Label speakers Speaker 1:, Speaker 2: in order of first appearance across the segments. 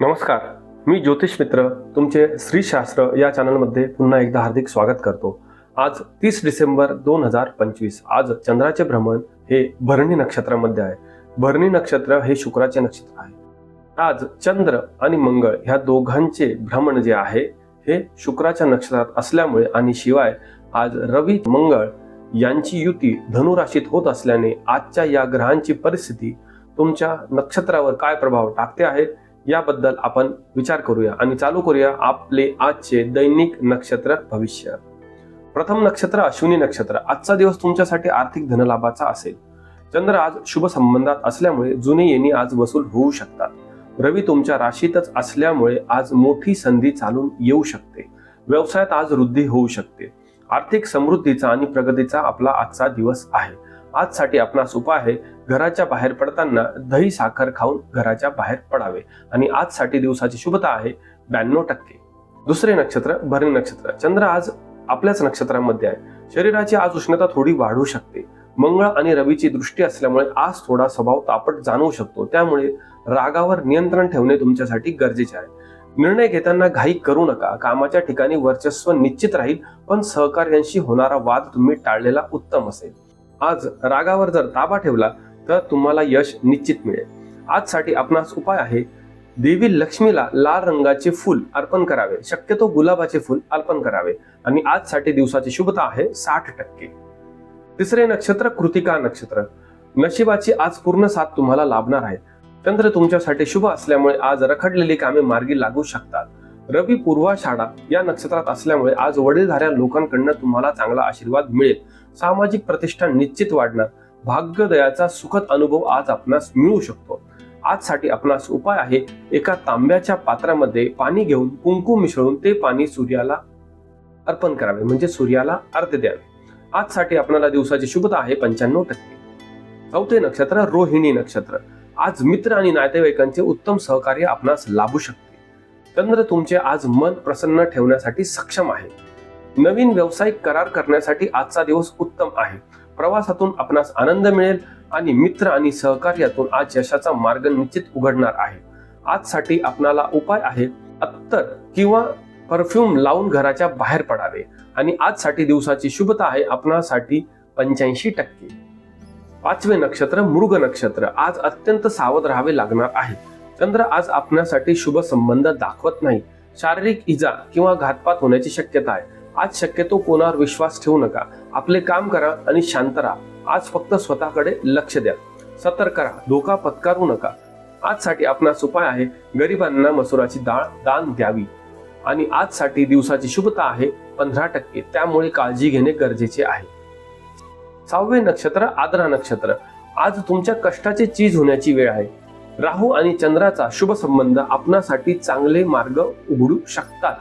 Speaker 1: नमस्कार मी ज्योतिष मित्र तुमचे श्रीशास्त्र या चॅनलमध्ये पुन्हा एकदा हार्दिक स्वागत करतो. आज तीस डिसेंबर दोन हजार पंचवीस आज चंद्राचे भ्रमण हे भरणी नक्षत्रामध्ये आहे. भरणी नक्षत्र हे शुक्राचे नक्षत्र आहे. आज चंद्र आणि मंगळ ह्या दोघांचे भ्रमण जे आहे हे शुक्राच्या नक्षत्रात असल्यामुळे आणि शिवाय आज रवी मंगळ यांची युती धनुराशीत होत असल्याने आजच्या या ग्रहांची परिस्थिती तुमच्या नक्षत्रावर काय प्रभाव टाकते आहे याबद्दल आपण विचार करूया आणि चालू करूया आपले आजचे दैनिक नक्षत्र भविष्य. प्रथम नक्षत्र अश्विनी नक्षत्र. आजचा दिवस तुमच्यासाठी आर्थिक धनलाभाचा असेल. चंद्र आज शुभ संबंधात असल्यामुळे जुने येणी आज वसूल होऊ शकतात. रवी तुमच्या राशीतच असल्यामुळे आज मोठी संधी चालून येऊ शकते. व्यवसायात आज वृद्धी होऊ शकते. आर्थिक समृद्धीचा आणि प्रगतीचा आपला आजचा दिवस आहे. आजसाठी आपणास उपाय आहे घराच्या बाहेर पडताना दही साखर खाऊन घराच्या बाहेर पडावे. आणि आजसाठी दिवसाची शुभता आहे ब्याण्णव टक्के. दुसरे नक्षत्र भरणी नक्षत्र. चंद्र आज आपल्याच नक्षत्रामध्ये आहे. शरीराची आज उष्णता थोडी वाढू शकते. मंगळ आणि रवीची दृष्टी असल्यामुळे आज थोडा स्वभाव तापट जाणवू शकतो. त्यामुळे रागावर नियंत्रण ठेवणे तुमच्यासाठी गरजेचे आहे. निर्णय घेताना घाई करू नका. कामाच्या ठिकाणी वर्चस्व निश्चित राहील पण सहकार्यांशी होणारा वाद तुम्ही टाळलेला उत्तम असेल. आज रागावर जर ताबा ठेवला तर तुम्हाला यश निश्चित मिळेल. आजसाठी आपणास उपाय आहे देवी लक्ष्मीला लाल रंगाचे फूल अर्पण करावे शक्यतो गुलाबाचे फूल अर्पण करावे. आणि आजसाठी दिवसाची शुभता आहे साठ टक्के. तिसरे नक्षत्र कृतिका नक्षत्र. नशिबाची आज पूर्ण साथ तुम्हाला लाभणार आहे. चंद्र तुमच्यासाठी शुभ असल्यामुळे आज रखडलेली कामे मार्गी लागू शकतात. रवी पूर्वाषाढा या नक्षत्रात असल्यामुळे आज वडीलधाऱ्या लोकांकडनं तुम्हाला चांगला आशीर्वाद मिळेल. सामाजिक प्रतिष्ठा निश्चित वाढणार. भाग्यदयाचा सुखद अनुभव आज आपणास मिळू शकतो. आजसाठी आपणास उपाय आहे एका तांब्याच्या पात्रामध्ये पाणी घेऊन कुंकू मिसळून ते पाणी सूर्याला अर्पण करावे म्हणजे सूर्याला अर्थ द्यावे. आजसाठी आपल्याला दिवसाची शुभता आहे पंच्याण्णव टक्के. चौथे नक्षत्र रोहिणी नक्षत्र. आज मित्र आणि नातेवाईकांचे उत्तम सहकार्य आपणास लाभू शकते. चंद्र तुमचे आज मन प्रसन्न ठेवण्यासाठी सक्षम आहे. नवीन व्यावसायिक करार करण्यासाठी आजचा दिवस उत्तम आहे. प्रवासातून आपणास आनंद मिळेल आणि मित्र आणि सहकार्यातून आज यशाचा मार्ग निश्चित उघडणार आहे. आजसाठी आपणाला उपाय आहे अत्तर किंवा परफ्यूम लावून घराच्या बाहेर पडावे आणि आजसाठी दिवसाची शुभता आहे आपणासाठी पंच्याऐंशी टक्के. पाचवे नक्षत्र मृग नक्षत्र. आज अत्यंत सावध राहावे लागणार आहे. चंद्र आज आपणासाठी शुभ संबंध दाखवत नाही. शारीरिक इजा किंवा घातपात होण्याची शक्यता आहे. आज शक्यतो कोणावर विश्वास ठेवू नका. आपले काम करा आणि शांत राहा. आज फक्त स्वतःकडे लक्ष द्या. सतर्क राहा. धोका पत्कारू नका. आजसाठी आपणास उपाय आहे. गरिबांना मसुराची डाळ दान द्यावी. आणि आजसाठी दिवसाची शुभता आहे पंधरा टक्के. त्यामुळे काळजी घेणे गरजेचे आहे. सहावे नक्षत्र आद्रा नक्षत्र. आज तुमच्या कष्टाचे चीज होण्याची वेळ आहे. राहू आणि चंद्राचा शुभ संबंध आपणासाठी चांगले मार्ग उघडू शकतात.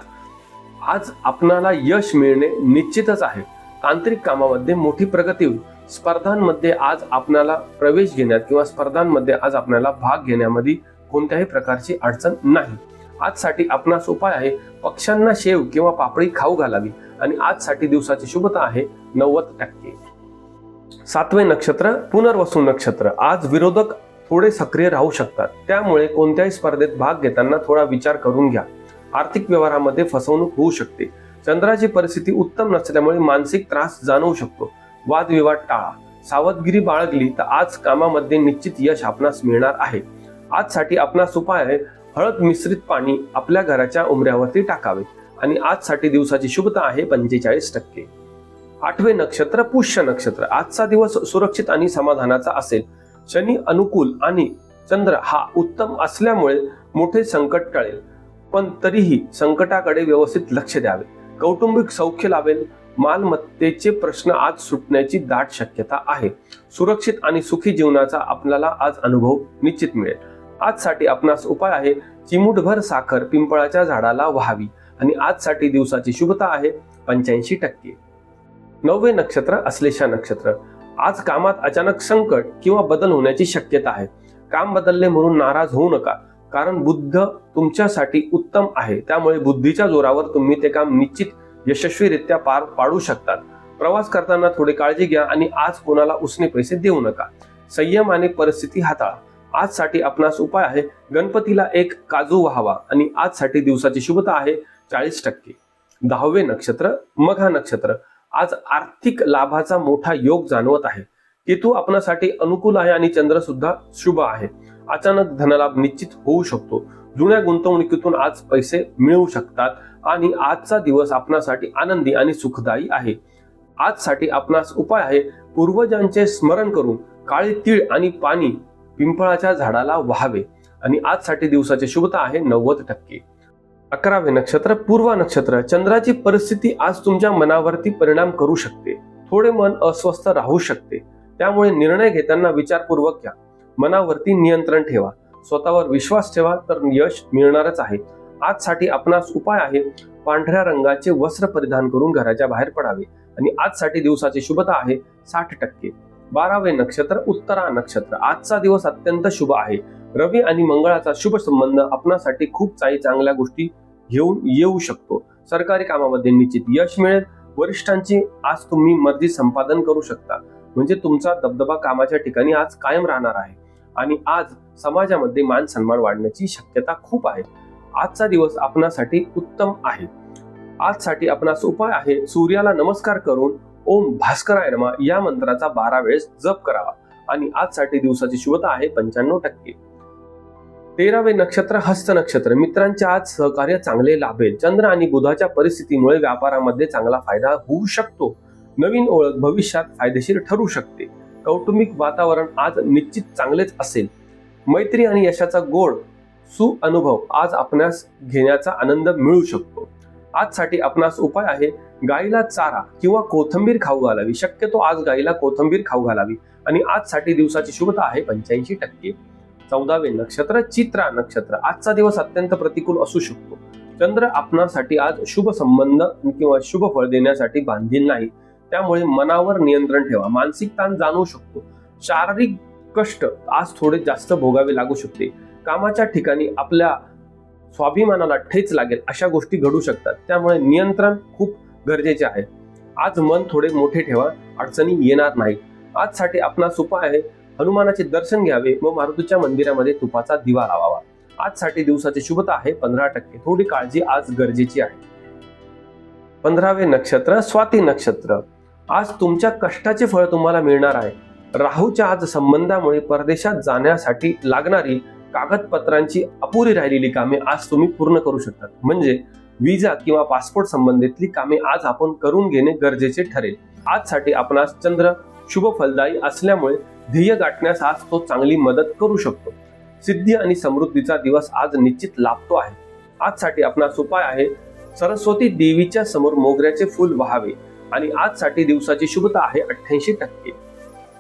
Speaker 1: आज आपणाला यश मिळणे निश्चितच आहे. तांत्रिक कामामध्ये मोठी प्रगती होईल. स्पर्धांमध्ये आज आपणाला प्रवेश घेण्यात किंवा स्पर्धांमध्ये आज आपल्याला भाग घेण्यामध्ये कोणत्याही प्रकारची अडचण नाही. आजसाठी आपणास उपाय आहे पक्ष्यांना शेव किंवा पापडी खाऊ घालावी. आणि आजसाठी दिवसाची शुभता आहे नव्वद टक्के. सातवे नक्षत्र पुनर्वसू नक्षत्र. आज विरोधक थोडे सक्रिय राहू शकतात. त्यामुळे कोणत्याही स्पर्धेत भाग घेताना थोडा विचार करून घ्या. आर्थिक व्यवहारामध्ये फसवणूक होऊ शकते. चंद्राची परिस्थिती उत्तम नसल्यामुळे मानसिक त्रास जाणवू शकतो. वादविवाद टाळा. सावधगिरी बाळगली तर आज कामामध्ये निश्चित यश आपणास मिळणार आहे. आजसाठी आपणास उपाय आहे हळद मिश्रित पाणी आपल्या घराच्या उमऱ्यावरती टाकावे. आणि आजसाठी दिवसाची शुभता आहे पंचेचाळीस टक्के. आठवे नक्षत्र पुष्य नक्षत्र. आजचा दिवस सुरक्षित आणि समाधानाचा असेल. शनी अनुकूल आणि चंद्र हा उत्तम असल्यामुळे मोठे संकट टळेल. पण तरीही संकटाकडे व्यवस्थित लक्ष द्यावे. कौटुंबिक सौख्य लावेल मालमत्तेचे प्रश्न आज सुटण्याची दाट शक्यता आहे. सुरक्षित आणि सुखी जीवनाचा आपल्याला आज अनुभव निश्चित मिळेल. आजसाठी आपणास उपाय आहे. चिमूटभर साखर पिंपळाच्या झाडाला व्हावी. आणि आजसाठी दिवसाची शुभता आहे पंच्याऐंशी टक्के. नववे नक्षत्र अश्लेषा नक्षत्र. आज कामात अचानक संकट किंवा बदल होण्याची शक्यता आहे. काम बदलले म्हणून नाराज होऊ नका कारण बुद्ध तुमच्यासाठी उत्तम आहे. त्यामुळे बुद्धीच्या जोरावर तुम्ही ते काम निश्चित यशस्वीरित्या पार पाडू शकतात. प्रवास करताना थोडी काळजी घ्या आणि आज कोणाला उसने पैसे देऊ नका. संयम आणि परिस्थिती हाताळा. आजसाठी आपणास उपाय आहे गणपतीला एक काजू व्हावा आणि आजसाठी दिवसाची शुभता आहे चाळीस टक्के. दहावे नक्षत्र मघा नक्षत्र. आज आर्थिक लाभाचा मोठा योग जाणवत आहे. केतू आपणासाठी अनुकूल आहे आणि चंद्र सुद्धा शुभ आहे. अचानक धनलाभ निश्चित होऊ शकतो. जुन्या गुंतवणुकीतून आज पैसे मिळू शकतात आणि आजचा दिवस आपणासाठी आनंदी आणि सुखदायी आहे. आजसाठी आपणास उपाय आहे. पूर्वजांचे स्मरण करून काळे तीळ आणि पाणी पिंपळाच्या झाडाला व्हावे आणि आजसाठी दिवसाची शुभता आहे नव्वद टक्के. अकरावे नक्षत्र पूर्व नक्षत्र. चंद्राची परिस्थिती आज तुमच्या मनावरती परिणाम करू शकते. थोडे मन अस्वस्थ राहू शकते. त्यामुळे निर्णय घेताना विचारपूर्वक घ्या. मनावरती नियंत्रण ठेवा. स्वतःवर विश्वास ठेवा तर यश मिळणारच आहे. आजसाठी आपणास उपाय आहे पांढऱ्या रंगाचे वस्त्र परिधान करून घराच्या बाहेर पडावे. आणि आजसाठी दिवसाची शुभता आहे साठ टक्के. बारावे नक्षत्र उत्तरा नक्षत्र. आजचा दिवस अत्यंत शुभ आहे. रवी आणि मंगळाचा शुभ संबंध आपणासाठी खूप काही चांगल्या गोष्टी घेऊन येऊ शकतो. सरकारी कामामध्ये निश्चित यश मिळेल. वरिष्ठांची आज तुम्ही मर्जी संपादन करू शकता. म्हणजे तुमचा दबदबा कामाच्या ठिकाणी आज कायम राहणार आहे. आणि आज समाजामध्ये मान सन्मान वाढण्याची शक्यता खूप आहे. आजचा दिवस आपणासाठी उत्तम आहे. आजसाठी आपणास उपाय आहे. सूर्याला नमस्कार करून ओम भास्कराय नमा या मंत्राचा बारा वेळेस जप करावा. आणि आजसाठी दिवसाची शुभता आहे पंच्याण्णव टक्के. तेरावे नक्षत्र हस्त नक्षत्र. मित्रांचे आज सहकार्य चांगले लाभेल. चंद्र आणि बुधाच्या परिस्थितीमुळे व्यापारामध्ये चांगला फायदा होऊ शकतो. नवीन ओळख भविष्यात फायदेशीर ठरू शकते. कौटुंबिक वातावरण आज निश्चित चांगलेच असेल. मैत्री आणि यशाचा गोड सुअनुभव आज आपणास घेण्याचा आनंद मिळू शकतो. आजसाठी आपणास उपाय आहे गाईला चारा किंवा कोथंबीर खाऊ घालावी. शक्यतो आज गाईला कोथंबीर खाऊ घालावी. आणि आजसाठी दिवसाची शुभता आहे पंच्याऐंशी टक्के. चौदावे नक्षत्र चित्रा नक्षत्र. आजचा दिवस अत्यंत प्रतिकूल असू शकतो. चंद्र आपणासाठी आज शुभ संबंध किंवा शुभ फळ देण्यासाठी बांधील नाही. त्यामुळे मनावर नियंत्रण ठेवा. मानसिक ताण जाणवू शकतो. शारीरिक कष्ट आज थोडे जास्त भोगावे लागू शकते. कामाच्या ठिकाणी आपल्या स्वाभिमानाला ठेच लागेल अशा गोष्टी घडू शकतात. त्यामुळे नियंत्रण खूप गरजेचे आहे. आज मन थोडे मोठे ठेवा अडचणी येणार नाही. आजसाठी आपणास उपाय आहे हनुमानाचे दर्शन घ्यावे व मारुतीच्या मंदिरामध्ये तुपाचा दिवा लावावा. आजसाठी दिवसाची शुभता आहे पंधरा टक्के. थोडी काळजी आज गरजेची आहे. पंधरावे नक्षत्र स्वाती नक्षत्र. आज तुमच्या कष्टाचे फळ तुम्हाला मिळणार आहे. राहूच्या आज संबंधामुळे परदेशात जाण्यासाठी लागणारी कागदपत्रांची अपुरी राहिलेली कामे आज तुम्ही पूर्ण करू शकतात. म्हणजे विजा किंवा पासपोर्ट संबंधितली कामे आज आपण करून घेणे गरजेचे ठरेल. आजसाठी आपणास चंद्र शुभ फलदायी असल्यामुळे ध्येय गाठण्यास आज तो चांगली मदत करू शकतो. सिद्धी आणि समृद्धीचा दिवस आज निश्चित लाभतो आहे. आजसाठी आपणास उपाय आहे सरस्वती देवीच्या समोर मोगऱ्याचे फूल व्हावे आणि आजसाठी दिवसाची शुभता आहे अठ्ठ्याऐंशी टक्के.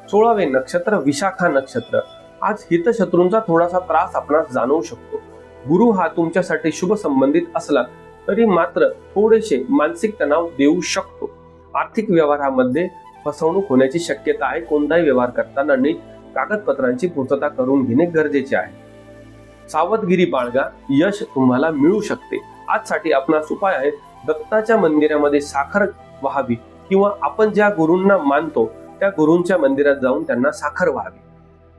Speaker 1: सोळावे नक्षत्र विशाखा नक्षत्र. आज हितशत्रूंचा थोडासा त्रास आपणास जाणवू शकतो. गुरु हा तुमच्यासाठी शुभ संबंधित असला तरी मात्र थोडेसे मानसिक तणाव देऊ शकतो. आर्थिक व्यवहारामध्ये फसवणूक होण्याची शक्यता आहे. कोणताही व्यवहार करताना नीट कागदपत्रांची पूर्तता करून घेणे गरजेचे आहे. सावधगिरी बाळगा. यश तुम्हाला मिळू शकते. आजसाठी आपणास उपाय आहे दत्ताच्या मंदिरामध्ये साखर व्हावी किंवा आपण ज्या गुरूंना मानतो त्या गुरूंच्या मंदिरात जाऊन त्यांना साखर व्हावी.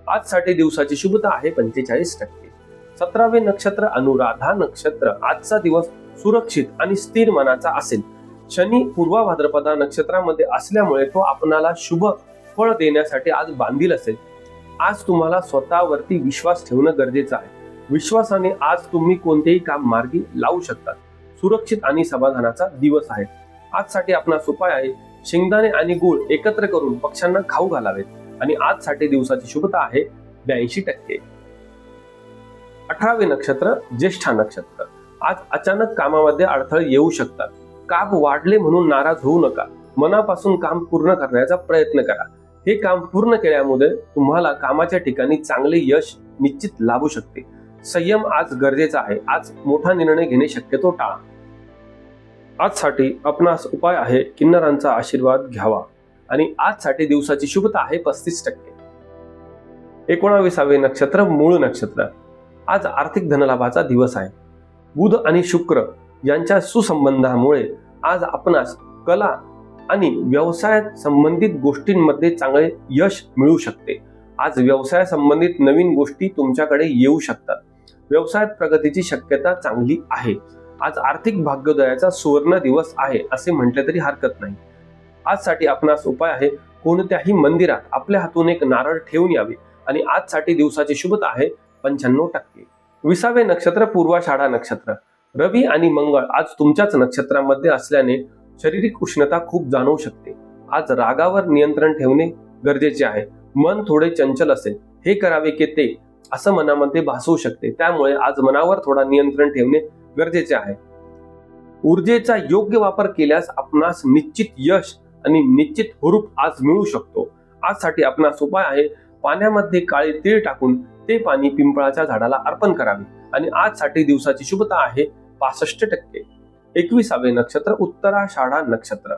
Speaker 1: आजसाठी दिवसाची शुभता आहे पंचेचाळीस टक्के. सतरावे नक्षत्र अनुराधा नक्षत्र. आजचा दिवस सुरक्षित आणि स्थिर मनाचा असेल. शनी पूर्वा भाद्रपदा नक्षत्रामध्ये असल्यामुळे तो आपणाला शुभ फळ देण्यासाठी आज बांधील असेल. आज तुम्हाला स्वतःवरती विश्वास ठेवणं गरजेचं आहे. विश्वासाने आज तुम्ही कोणतेही काम मार्गी लावू शकता. सुरक्षित आणि समाधानाचा दिवस आहे. आजसाठी आपणास उपाय आहे शेंगदाणे आणि गुळ एकत्र करून पक्ष्यांना खाऊ घालावेत. आणि आजसाठी दिवसाची शुभता आहे ब्याऐंशी टक्के. अठरावे नक्षत्र ज्येष्ठा नक्षत्र. आज अचानक कामामध्ये अडथळे येऊ शकतात. काम वाढले म्हणून नाराज होऊ नका. मनापासून काम पूर्ण करण्याचा प्रयत्न करा. हे काम पूर्ण केल्यामुळे तुम्हाला कामाच्या ठिकाणी चांगले यश निश्चित लाभू शकते. संयम आज गरजेचा आहे. आज मोठा निर्णय घेणे शक्यतो टाळा. आजसाठी आपणास उपाय आहे किन्नरांचा आशीर्वाद घ्यावा. आणि आजसाठी दिवसाची शुभता आहे पस्तीस टक्के. एकोणावीसावे नक्षत्र मूळ नक्षत्र. आज आर्थिक धनलाभाचा दिवस आहे. बुध आणि शुक्र यांच्या सुसंबंधामुळे आज आपणास कला आणि व्यवसायात संबंधित गोष्टींमध्ये चांगले यश मिळू शकते. आज व्यवसाया संबंधित नवीन गोष्टी तुमच्याकडे येऊ शकतात. व्यवसायात प्रगतीची शक्यता चांगली आहे. आज आर्थिक भाग्योदयाचा सुवर्ण दिवस आहे असे म्हटले तरी हरकत नाही. आजसाठी आपणास उपाय आहे कोणत्याही मंदिरात आपल्या हातून एक नारळ ठेवून यावे. आणि आजसाठी दिवसाची शुभता आहे पंच्याण्णव टक्के. विसावे नक्षत्र पूर्वाषाढा नक्षत्र. रवी आणि मंगळ आज तुमच्याच नक्षत्रामध्ये असल्याने शारीरिक उष्णता खूप जाणवू शकते. आज रागावर नियंत्रण ठेवणे गरजेचे आहे. मन थोडे चंचल असेल. हे करावे की ते असं मनामध्ये भासवू शकते. त्यामुळे आज मनावर थोडा नियंत्रण ठेवणे गरजेचे आहे. ऊर्जेचा योग्य वापर केल्यास आपणास निश्चित यश आणि निश्चित हुरूप आज मिळू शकतो. आजसाठी आपणास उपाय आहे. पाण्यामध्ये काळे तीळ टाकून ते पाणी पिंपळाच्या झाडाला अर्पण करावे. आणि आजसाठी दिवसाची शुभता आहे पासष्ट टक्के. एकविसावे नक्षत्र उत्तराषाढा नक्षत्र.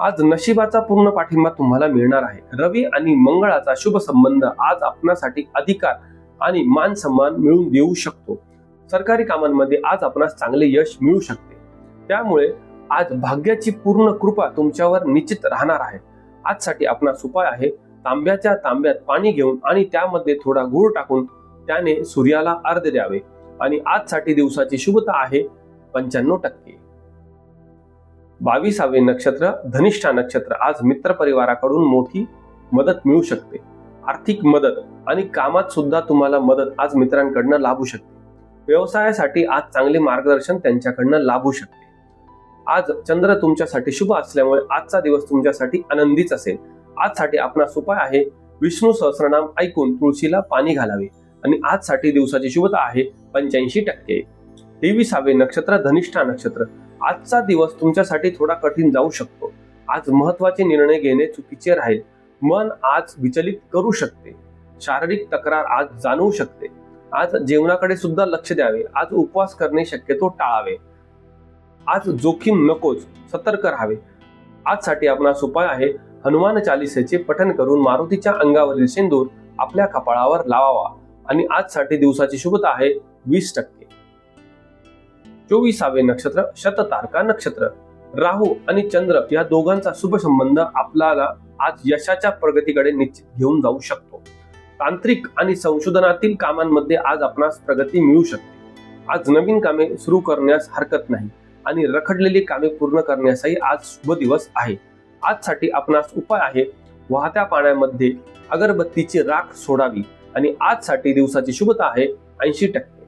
Speaker 1: आज नशिबाचा पूर्ण पाठिंबा तुम्हाला मिळणार आहे. रवी आणि मंगळाचा शुभ संबंध आज आपणासाठी अधिकार आणि मान सन्मान मिळवून देऊ शकतो. सरकारी कामांमध्ये आज आपणास चांगले यश मिळू शकते. त्यामुळे आज भाग्याची पूर्ण कृपा तुमच्यावर निश्चित राहणार आहे. आजसाठी आपणास उपाय आहे तांब्याच्या तांब्यात पाणी घेऊन आणि त्यामध्ये थोडा गूळ टाकून त्याने सूर्याला अर्ध द्यावे. आणि आजसाठी दिवसाची शुभता आहे पंच्याण्णव टक्के. बावीसावे नक्षत्र धनिष्ठा नक्षत्र आज मित्र परिवाराकडून मोठी मदत मिळू शकते. आर्थिक मदत आणि कामात सुद्धा तुम्हाला मदत आज मित्रांकडनं लाभू शकते. व्यवसायासाठी आज चांगले मार्गदर्शन त्यांच्याकडनं लाभू शकते. आज चंद्र तुमच्यासाठी शुभ असल्यामुळे आजचा दिवस तुमच्यासाठी आनंदीच असेल. आजसाठी आपणास उपाय आहे विष्णू सहस्रनाम ऐकून तुळशीला पाणी घालावे. आणि आजसाठी दिवसाची शुभता आहे पंच्याऐंशी टक्के. तेविसावे नक्षत्र धनिष्ठा नक्षत्र. आजचा दिवस तुमच्यासाठी थोडा कठीण जाऊ शकतो. आज महत्त्वाचे निर्णय घेणे चुकीचे राहील. मन आज विचलित करू शकते. शारीरिक तक्रार आज जाणवू शकते. आज जेवणाकडे सुद्धा लक्ष द्यावे. आज उपवास करणे शक्यतो टाळावे. आज जोखीम नकोच. सतर्क राहावे. आजसाठी आपणास उपाय आहे हनुमान चालिसेचे पठन करून मारुतीच्या अंगावरील शेंदूर आपल्या कपाळावर लावावा. आणि आजसाठी दिवसाची शुभता आहे वीस टक्के. चोवीसावे नक्षत्र शततारका नक्षत्र. राहू आणि चंद्र या दोघांचा शुभ संबंध आपल्याला आज यशाच्या प्रगतीकडे निश्चित घेऊन जाऊ शकतो. तांत्रिक आणि संशोधनातील कामांमध्ये आज आपणास प्रगती मिळू शकते. आज नवीन कामे सुरू करण्यास हरकत नाही. आणि रखडलेली कामे पूर्ण करण्यासही आज शुभ दिवस आहे. आजसाठी आपणास उपाय आहे. वाहत्या पाण्यामध्ये अगरबत्तीची राख सोडावी आणि आजसाठी दिवसाची शुभता आहे ऐंशी टक्के.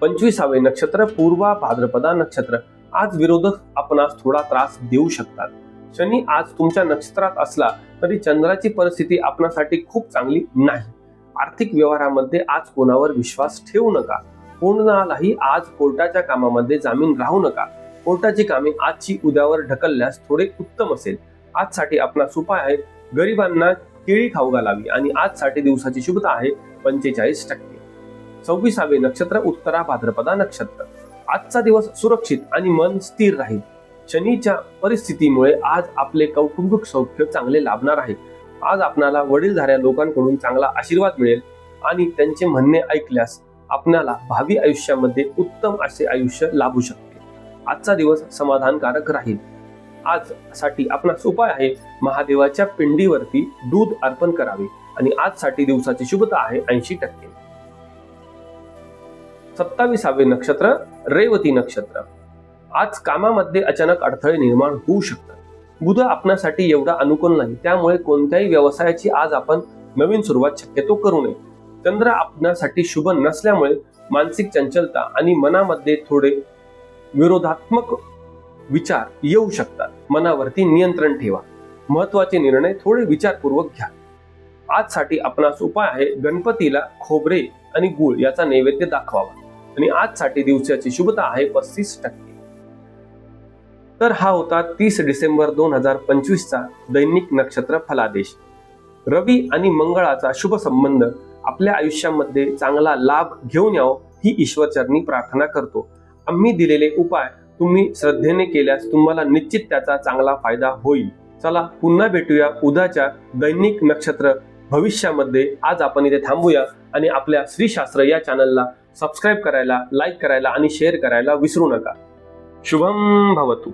Speaker 1: पंचवीसावे नक्षत्र पूर्वा भाद्रपदा नक्षत्र. आज विरोधक आपणास थोडा त्रास देऊ शकतात. शनी आज तुमच्या नक्षत्रात असला तरी चंद्राची परिस्थिती आपणासाठी खूप चांगली नाही. आर्थिक व्यवहारामध्ये आज कोणावर विश्वास ठेवू नका. कोणालाही आज कोर्टाच्या कामामध्ये जामीन राहू नका. कोर्टाची कामे आजची उद्यावर ढकलल्यास थोडे उत्तम असेल. आजसाठी आपणास उपाय आहे गरिबांना केळी खाऊ घालावी आणि आजसाठी दिवसाची शुभता आहे पंचेचाळीस टक्के. सव्वीसावे नक्षत्र उत्तरा भाद्रपदा नक्षत्र. आजचा दिवस सुरक्षित आणि मन स्थिर राहील. शनीच्या परिस्थितीमुळे आज आपले कौटुंबिक सौख्य चांगले लाभणार आहे. आज आपणाला वडीलधाऱ्या लोकांकडून चांगला आशीर्वाद मिळेल आणि त्यांचे म्हणणे ऐकल्यास आपणाला भावी आयुष्यामध्ये उत्तम असे आयुष्य लाभू शकते आजचा दिवस समाधानकारक राहील. आज साठी आपणास उपाय आहे महादेवाच्या पिंडीवरती दूध अर्पण करावे आणि आजसाठी दिवसाची शुभता आहे ऐंशी टक्के. सत्तावीसावे नक्षत्र रेवती नक्षत्र. आज कामामध्ये अचानक अडथळे निर्माण होऊ शकतात. बुध आपणासाठी एवढा अनुकूल नाही. त्यामुळे कोणत्याही व्यवसायाची आज आपण नवीन सुरुवात शक्यतो करू नये. चंद्र आपणासाठी शुभ नसल्यामुळे मानसिक चंचलता आणि मनामध्ये थोडे विरोधात्मक विचार येऊ शकतात. मनावरती नियंत्रण ठेवा. महत्त्वाचे निर्णय थोडे विचारपूर्वक घ्या. आजसाठी आपणास उपाय आहे गणपतीला खोबरे आणि गुळ याचा नैवेद्य दाखवावा. आणि आजसाठी दिवसाची शुभता आहे पस्तीस टक्के. तर हा होता तीस डिसेंबर दोन हजार पंचवीसचा दैनिक नक्षत्र फलादेश. रवी आणि मंगळाचा शुभ संबंध आपल्या आयुष्यामध्ये चांगला लाभ घेऊन यावं ही ईश्वरचरणी प्रार्थना करतो. आम्ही दिलेले उपाय तुम्ही श्रद्धेने केल्यास तुम्हाला निश्चित त्याचा चांगला फायदा होईल. चला पुन्हा भेटूया उद्याच्या दैनिक नक्षत्र भविष्यामध्ये. आज आपण इथे थांबूया आणि आपल्या श्रीशास्त्र या चॅनलला सबस्क्राईब करायला लाईक करायला आणि शेअर करायला विसरू नका. शुभम भवतू.